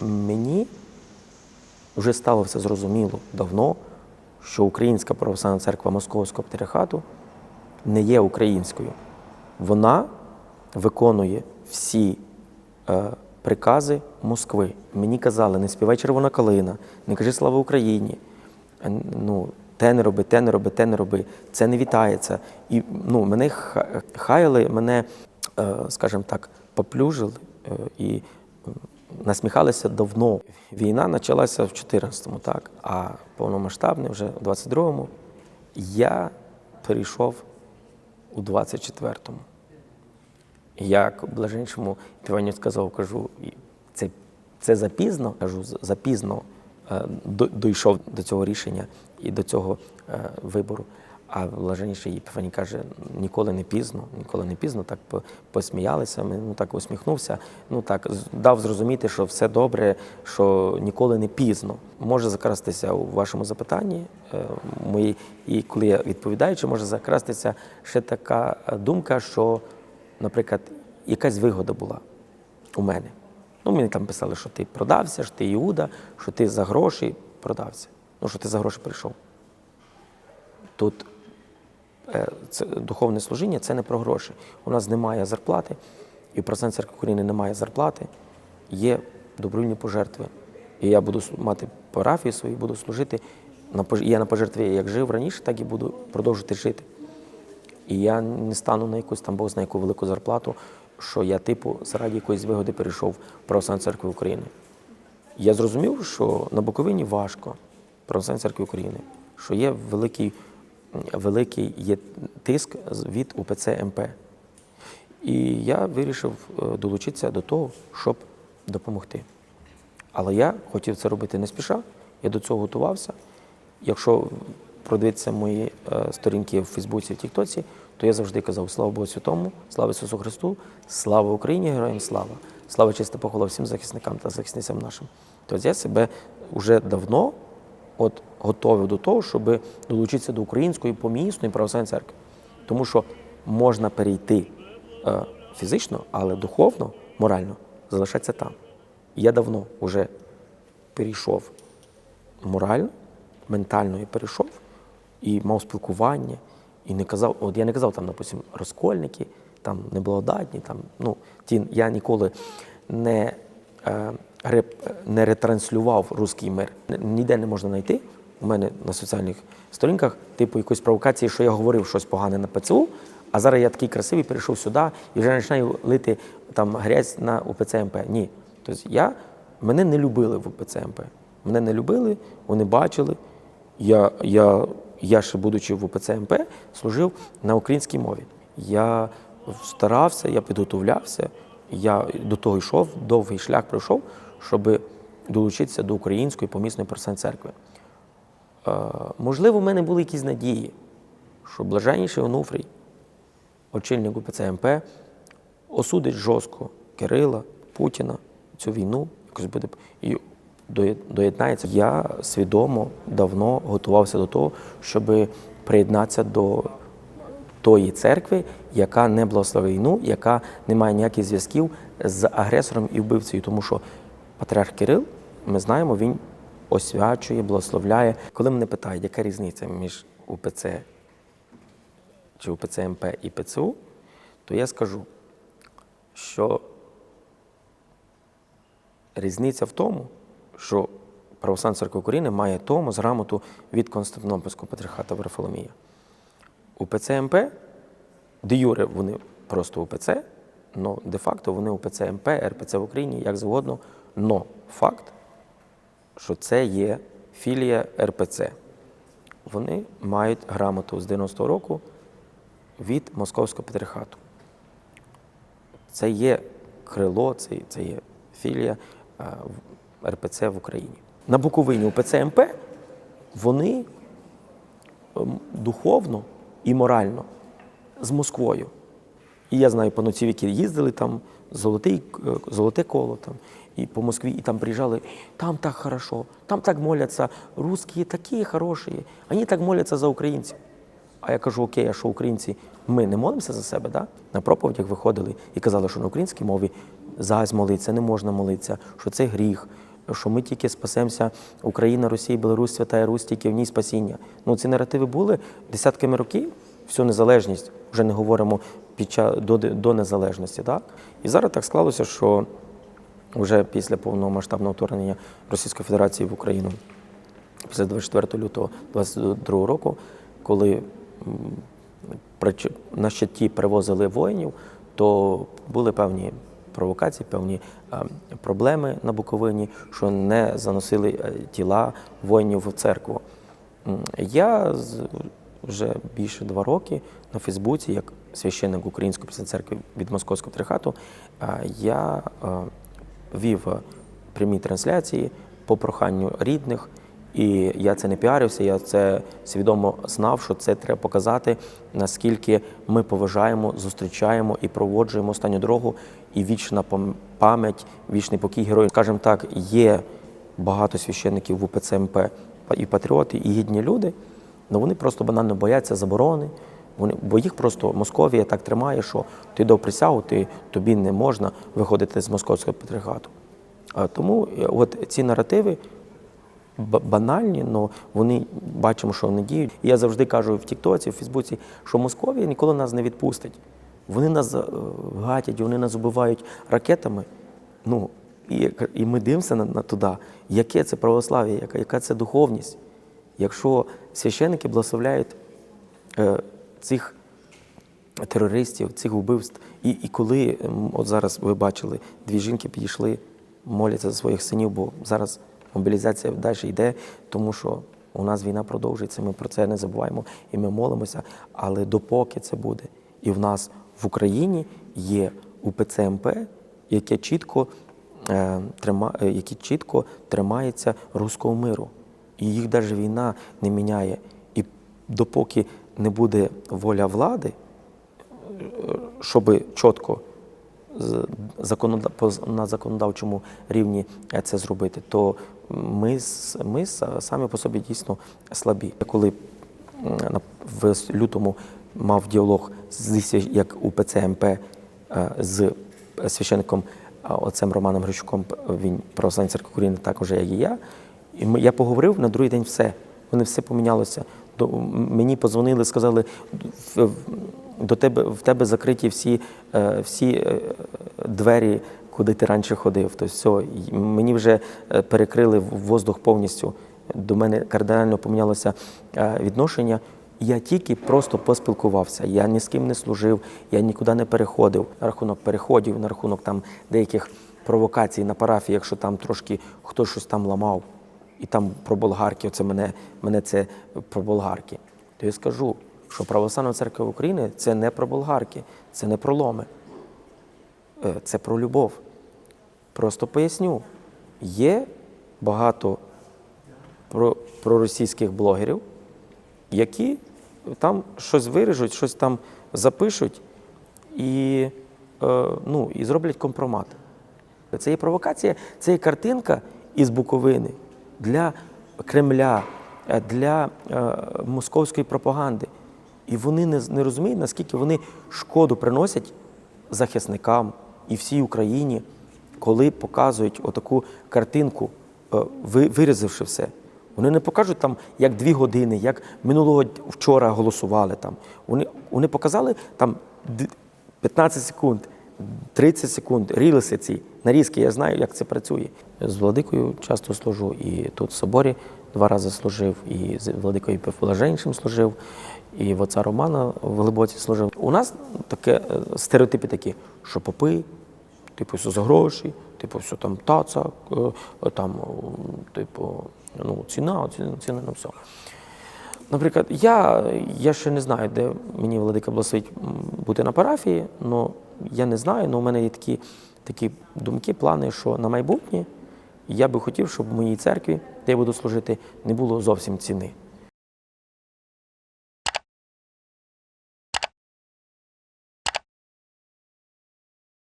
Мені вже стало все зрозуміло давно, що Українська православна церква Московського патріархату не є українською. Вона виконує всі е, прикази Москви. Мені казали, не співай червона калина, не кажи слава Україні. Е, Ну, те не роби, те не роби, те не роби. Це не вітається. І ну, мене хаяли, мене, е, скажімо так, поплюжили е, і насміхалися давно. Війна почалася в 14-му, так, а повномасштабне вже в 22-му. Я перейшов у 24-му. Як блаженшому Іваню сказав, кажу, це, це запізно, кажу, запізно е, дійшов до цього рішення і до цього е, вибору. А блаженніший Епіфаній каже, ніколи не пізно, ніколи не пізно, так посміялися, ми, ну так усміхнувся, ну так дав зрозуміти, що все добре, що ніколи не пізно. Може закрастися у вашому запитанні, е, мої, і коли я відповідаю, чи може закрастися ще така е, думка, що наприклад, якась вигода була у мене. Ну, мені там писали, що ти продався, що ти Іуда, що ти за гроші продався. Ну, що ти за гроші прийшов. Тут це, духовне служіння це не про гроші. У нас немає зарплати, і в процент церкви України немає зарплати, є добровільні пожертви. І я буду мати парафію свою, буду служити. Я на пожертві як жив раніше, так і буду продовжувати жити. І я не стану на якусь там Бог знає яку велику зарплату, що я, типу, заради якоїсь вигоди перейшов в Православну церкву України. Я зрозумів, що на Буковині важко Православній церкві України, що є великий, великий є тиск від УПЦ МП. І я вирішив е, долучитися до того, щоб допомогти. Але я хотів це робити не спіша, я до цього готувався. Якщо продивитися мої е, сторінки в Фейсбуці, в Тіктоці, то я завжди казав слава Богу Святому, слава Ісусу Христу, слава Україні, героям слава, слава чиста похвала всім захисникам та захисницям нашим. Тобто я себе вже давно от, готовий до того, щоб долучитися до української помісної православної церкви. Тому що можна перейти е, фізично, але духовно, морально залишатися там. Я давно вже перейшов морально, ментально я перейшов і мав спілкування, і не казав, от я не казав там, допустим, розкольники, там неблагодатні, там, ну, ті, я ніколи не, е, не ретранслював руський мир. Ніде не можна знайти. У мене на соціальних сторінках, типу якоїсь провокації, що я говорив щось погане на ПЦУ, а зараз я такий красивий, перейшов сюди і вже починаю лити там грязь на УПЦ МП. Ні. Тобто я, мене не любили в УПЦ МП. Мене не любили, вони бачили. Я, я, я ще будучи в УПЦ МП, служив на українській мові. Я старався, я підготовлявся, я до того йшов, довгий шлях пройшов, щоб долучитися до української помісної православної церкви. Е, можливо, в мене були якісь надії, що блаженніший Онуфрій, очільник УПЦ МП, осудить жорстко Кирила, Путіна, цю війну, якось буде і доєднається. Я свідомо давно готувався до того, щоб приєднатися до тої церкви, яка не благословить війну, яка не має ніяких зв'язків з агресором і вбивцею, тому що патріарх Кирил, ми знаємо, він освячує, благословляє. Коли мене питають, яка різниця між УПЦ чи УПЦ МП і ПЦУ, то я скажу, що різниця в тому, що Православна церква України має Томос, грамоту від Константинопольського патріархата Варфоломія. УПЦ МП, де юре вони просто УПЦ, але де-факто вони УПЦ МП, РПЦ в Україні, як завгодно, но факт, що це є філія РПЦ. Вони мають грамоту з 90-го року від Московського патріархату. Це є крило, це, це є філія РПЦ в Україні. На Буковині у ПЦМП вони ем, духовно і морально з Москвою. І я знаю панотців, які їздили там, золотий, е, золоте коло там, і по Москві, і там приїжджали, там так хорошо, там так моляться, русські такі хороші, вони так моляться за українців. А я кажу, окей, а що українці, ми не молимося за себе, да? На проповідях виходили і казали, що на українській мові зась молиться, не можна молитися, що це гріх, що ми тільки спасемося, Україна, Росія, Білорусь, Святая Русь, тільки в ній спасіння. Ну, ці наративи були десятками років, всю незалежність, вже не говоримо під час до, до незалежності. Так? І зараз так склалося, що вже після повномасштабного вторгнення Російської Федерації в Україну, після 24 лютого 2022 року, коли на щиті привозили воїнів, то були певні провокації, певні е, проблеми на Буковині, що не заносили е, тіла воїнів в церкву. Я вже більше два роки на Фейсбуці, як священник Української Після церкви від Московського трихату, е, я вів е, прямі трансляції по проханню рідних. І я це не піарився, я це свідомо знав, що це треба показати, наскільки ми поважаємо, зустрічаємо і проводжуємо останню дорогу. І вічна пам- пам'ять, вічний покій героїв. Скажімо так, є багато священників в УПЦ МП і патріоти, і гідні люди, але вони просто банально бояться заборони. Вони, бо їх просто Московія так тримає, що ти дав присягу, ти, тобі не можна виходити з московського патріархату. Тому е, от ці наративи банальні, але вони бачимо, що вони діють. І я завжди кажу в Тіктоці, в Фейсбуці, що Московія ніколи нас не відпустить. Вони нас е, гатять, вони нас убивають ракетами. Ну, і, і ми дивимося на, на туди, яке це православ'я, яка, яка це духовність. Якщо священники благословляють е, цих терористів, цих вбивств. І, і коли, ем, от зараз ви бачили, дві жінки підійшли, моляться за своїх синів, бо зараз мобілізація далі йде, тому що у нас війна продовжується, ми про це не забуваємо і ми молимося. Але допоки це буде, і в нас в Україні є УПЦ МП, яке чітко, е, е, які чітко тримається руського миру. І їх навіть війна не міняє. І допоки не буде воля влади, щоб чітко на законодавчому рівні це зробити, то ми, ми самі по собі дійсно слабі. Коли в лютому мав діалог з як УПЦ МП е, з священником отцем Романом Грищуком, він православний церкви України, також як і я. І я поговорив на другий день все. Вони все помінялося. Мені подзвонили, сказали, до тебе в тебе закриті всі, е, всі е, двері, куди ти раніше ходив. Тобто все, мені вже е, перекрили воздух повністю. До мене кардинально помінялося відношення. Я тільки просто поспілкувався. Я ні з ким не служив, я нікуди не переходив. На рахунок переходів, на рахунок там деяких провокацій на парафії, якщо там трошки хтось щось там ламав, і там про болгарки, оце мене, мене це про болгарки. То я скажу, що Православна церква України це не про болгарки, це не про ломи, Е, це про любов. Просто поясню, є багато про, проросійських блогерів, які там щось виріжуть, щось там запишуть і, е, ну, і зроблять компромат. Це є провокація, це є картинка із Буковини для Кремля, е, для е, московської пропаганди. І вони не, не розуміють, наскільки вони шкоду приносять захисникам і всій Україні, коли показують отаку картинку, е, вирізавши все. Вони не покажуть там, як дві години, як минулого вчора голосували там. Вони, вони показали там 15 секунд, 30 секунд, рілиси ці, нарізки, я знаю, як це працює. З владикою часто служу і тут в соборі два рази служив, і з владикою Певлаженшим служив, і в отця Романа в Глибоці служив. У нас таке е, стереотипи такі, що попи, типу, все за гроші, типу, все там таца, е, там, м, типу, ну, ціна, ціна на все. Наприклад, я, я ще не знаю, де мені владика благословить бути на парафії, але я не знаю, але у мене є такі, такі думки, плани, що на майбутнє я би хотів, щоб в моїй церкві, де я буду служити, не було зовсім ціни.